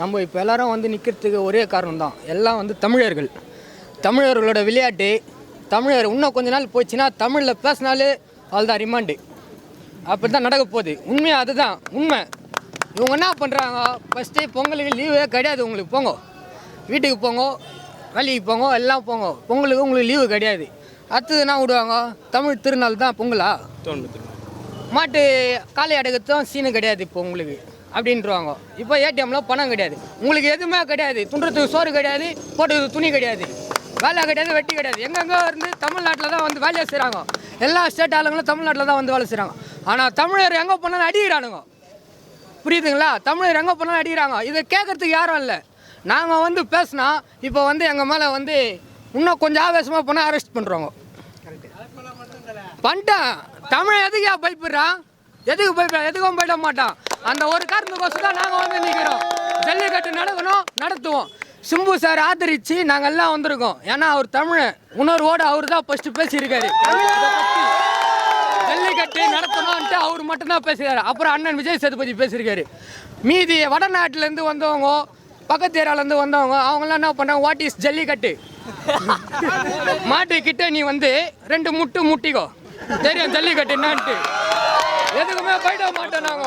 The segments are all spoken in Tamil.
நம்ம இப்போ எல்லாரும் வந்து நிற்கிறதுக்கு ஒரே காரணம் தான் எல்லாம் வந்து தமிழர்கள். தமிழர்களோட விளையாட்டு தமிழர் இன்னும் கொஞ்ச நாள் போச்சுன்னா தமிழில் பேசினாலே அவ்வளோதான் ரிமாண்டு அப்படி தான் நடக்க போகுது. உண்மையாக அதுதான். உண்மை. இவங்க என்ன பண்ணுறாங்க ஃபஸ்ட்டு பொங்கலுக்கு லீவே கிடையாது உங்களுக்கு. போங்க. வீட்டுக்கு போங்க. வேலைக்கு போங்க. எல்லாம் போங்க. பொங்கலுக்கு உங்களுக்கு லீவு கிடையாது. அடுத்தது என்ன விடுவாங்க? தமிழ் திருநாள் தான் பொங்கலா? மாட்டு காலை அடக்கத்தும் சீனு கிடையாது இப்போ உங்களுக்கு. அப்படின்ட்டுருவாங்க இப்போ ஏடிஎம்ல பணம் கிடையாது. உங்களுக்கு எதுவுமே கிடையாது. துண்டுறதுக்கு சோறு கிடையாது போட்டுறதுக்கு துணி கிடையாது. வேலை கிடையாது வெட்டி கிடையாது. எங்கெங்கே இருந்து தமிழ்நாட்டில் தான் வந்து வேலையை செய்கிறாங்க எல்லா ஸ்டேட் ஆளுங்களும் தமிழ்நாட்டில் தான் வந்து வேலை செய்கிறாங்க ஆனால் தமிழர் எங்கே போனாலும் அடிக்கிறானுங்க. புரியுதுங்களா? தமிழர் எங்கே போனாலும் அடிக்கிறாங்க. இதை கேட்கறதுக்கு யாரும் இல்லை. நாங்கள் வந்து பேசினா இப்போ வந்து எங்கள் மேலே வந்து இன்னும் கொஞ்சம் ஆவேசமாக போனால் அரெஸ்ட் பண்ணுறோங்க பண்ணிட்டான். தமிழ் எதுக்கு பயப்படுறான்? எதுக்கு பயப்படுறான் எதுக்கும் போயிட மாட்டான். அந்த ஒரு காரணத்துக்கோசம் தான் நாங்கள் வந்து நிற்கிறோம் ஜல்லிக்கட்டு நடக்கணும் நடத்துவோம். சிம்பு சார் ஆதரிச்சு நாங்கள் எல்லாம் வந்திருக்கோம். ஏன்னா அவர் தமிழ் உணர்வோடு அவர் தான் ஃபஸ்ட்டு பேசியிருக்காரு. ஜல்லிக்கட்டு நடத்தணும்ன்ட்டு அவர் மட்டும்தான் பேசுகிறாரு அப்புறம் அண்ணன் விஜய் சேதுபதி பேசியிருக்காரு. மீதி வடநாட்டிலேருந்து வந்தவங்க பக்கத்து ஏரியாவிலேருந்து வந்தவங்க அவங்களாம் என்ன பண்ணாங்க? What is jallikattu? மாட்டு கிட்ட நீ வந்து ரெண்டு முட்டு முட்டிக்கோ. தெரியும் ஜல்லிக்கட்டு என்னன்ட்டு எதுக்குமே போயிட மாட்டோம் நாங்க.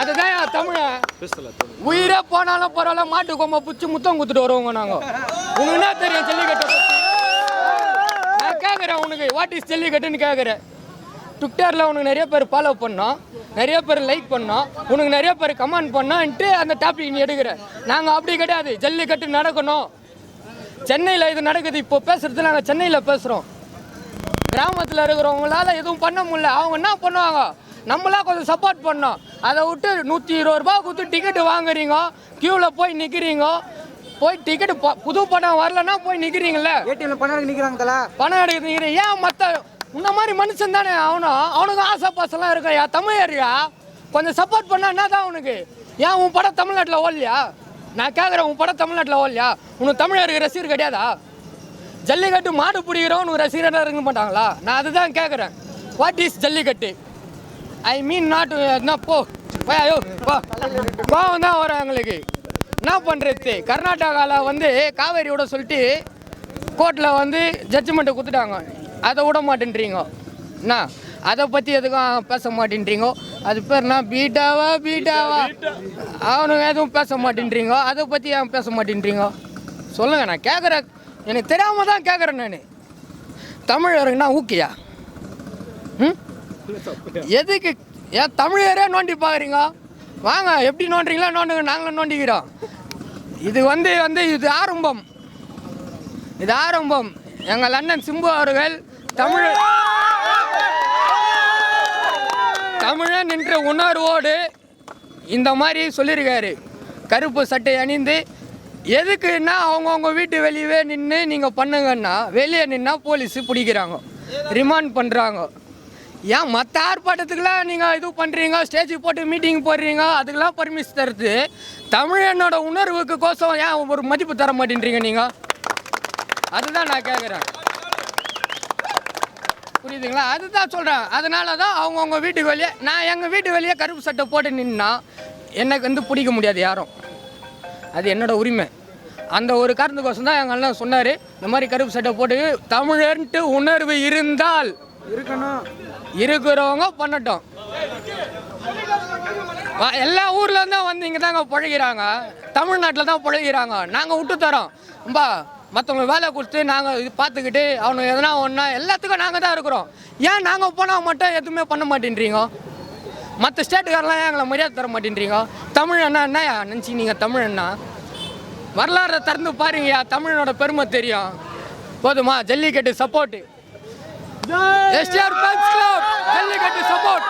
அதுதான் என் தமிழன் உயிரே போனாலும் பரவாயில்ல மாட்டு கொம்ப பிடிச்சி முத்தம் குத்துட்டு வருவோங்க நாங்க. உனக்கு என்ன தெரியும் ஜல்லிக்கட்டை நான் கேட்குறேன் உனக்கு. வாட் இஸ் ஜல்லிக்கட்டுன்னு கேட்குறேன் ட்விட்டரில் உனக்கு நிறைய பேர் ஃபாலோ பண்ணோம். நிறைய பேர் லைக் பண்ணோம். உனக்கு நிறைய பேர் கமெண்ட் பண்ணோன்ட்டு அந்த டாபிக் நீ எடுக்கிற. நாங்கள் அப்படி கிடையாது. ஜல்லிக்கட்டு நடக்கணும். சென்னையில் இது நடக்குது. இப்போ பேசுறது நாங்கள் சென்னையில் பேசுகிறோம் கிராமத்தில் இருக்கிறவங்களால எதுவும் பண்ண முடியல. அவங்க என்ன பண்ணுவாங்க? நம்மளா கொஞ்சம் சப்போர்ட் பண்ணோம். அதை விட்டு நூற்றி இருபது ரூபா கொடுத்து டிக்கெட்டு வாங்குறீங்க க்யூவில் போய் நிற்கிறீங்க போய் டிக்கெட்டு புது படம் வரலன்னா போய் நிற்கிறீங்களே ஏடிஎம்ல பணம் நிக்கிறாங்க தல. பணம் எடுக்க நிற்கிறீங்க ஏன் மற்ற உன்ன மாதிரி மனுஷன் தானே அவனும் அவனுக்கு ஆசை பாசெல்லாம் இருக்கையா தமிழறியா? கொஞ்சம் சப்போர்ட் பண்ணா என்ன தான் உனக்கு? ஏன் உன் படம் தமிழ்நாட்டில் ஓடலையா? நான் கேட்குறேன் உன் படம் தமிழ்நாட்டில் ஓடலையா? உனக்கு தமிழருக்கு ரசிகர் கிடையாதா? ஜல்லிக்கட்டு மாடு பிடிக்கிறவன் உனக்கு ரசிகராக இருக்க மாட்டாங்களா? நான் அதுதான் கேட்குறேன் what is jallikattu? I mean not என்ன போ. போய் ஐயோ போ. தான் வரும் எங்களுக்கு. என்ன பண்ணுறது கர்நாடகாவில் வந்து காவேரியோட சொல்லிட்டு கோர்ட்டில் வந்து ஜட்ஜ்மெண்ட்டை கொடுத்துட்டாங்க. அதை விட மாட்டேன்றீங்க. என்ன? அதை பற்றி எதுக்கும் பேச மாட்டேன்றீங்க? அது பேர் என்ன? பீட்டாவா பீட்டாவா? அவனுங்க எதுவும் பேச மாட்டேன்றீங்க? அதை பற்றி ஏன் பேச மாட்டேன்றீங்க? சொல்லுங்கள் நான் கேட்குறேன் எனக்கு தெரியாமல் தான் கேட்குறேன் நான். தமிழருக்குன்னா ஊக்கியா? ம்? எதுக்கு? ஏன் தமிழரே நோண்டி பார்க்குறீங்க வாங்க எப்படி நோண்டுறீங்களோ நோண்டுங்க நாங்களும் நோண்டிக்கிறோம். இது வந்து வந்து இது ஆரம்பம். இது ஆரம்பம். எங்கள் அண்ணன் சிம்பு அவர்கள் தமிழ் தமிழன் என்ற உணர்வோடு இந்த மாதிரி சொல்லியிருக்காரு. கருப்பு சட்டை அணிந்து எதுக்குன்னா அவங்கவுங்க வீட்டு வெளியவே நின்று நீங்கள் பண்ணுங்கன்னா வெளியே நின்னா போலீஸு பிடிக்கிறாங்க. ரிமாண்ட் பண்ணுறாங்க ஏன் மற்ற ஆர்ப்பாட்டத்துக்குலாம் நீங்கள் இது பண்ணுறீங்க ஸ்டேஜுக்கு போட்டு மீட்டிங் போடுறீங்க? அதுக்கெல்லாம் பர்மிஷன் தருது. தமிழனோட உணர்வுக்கு கோசம் ஏன் ஒரு மதிப்பு தர மாட்டேன்றீங்க நீங்கள் அதுதான் நான் கேட்குறேன் புரியுதுங்களா? அதுதான் சொல்கிறேன் அதனால தான் அவங்கவுங்க வீட்டுக்கு வெளியே நான் எங்கள் வீட்டு வெளியே கருப்பு சட்டை போட்டு நின்னா எனக்கு வந்து பிடிக்க முடியாது யாரும். அது என்னோட உரிமை. அந்த ஒரு காரணத்துக்கோசம் தான் எங்கள் அண்ணன் சொன்னார் இந்த மாதிரி கருப்பு சட்டை போட்டு தமிழன்ட்டு உணர்வு இருந்தால் இருக்கணும். இருக்கிறவங்க பண்ணட்டும். எல்லா ஊர்ல தான் வந்து இங்கே தாங்க பழகிறாங்க. தமிழ்நாட்டில் தான் பழகிறாங்க. நாங்கள் விட்டு தரோம். பா மற்றவங்க வேலை கொடுத்து நாங்கள் இது பார்த்துக்கிட்டு அவனுக்கு எதனா ஒன்றா எல்லாத்துக்கும் நாங்கள் தான் இருக்கிறோம். ஏன் நாங்கள் போனால் மட்டும் எதுவுமே பண்ண மாட்டேன்றீங்க? மற்ற ஸ்டேட்டுக்காரெலாம் எங்களை மரியாதை தர மாட்டேன்றீங்க? தமிழ் அண்ணா என்னயா நினச்சி நீங்கள் தமிழ் அண்ணா வரலாறை திறந்து பாருங்கய்யா. தமிழனோட பெருமை தெரியும். போதுமா? Jallikattu support STR fans club jallikattu support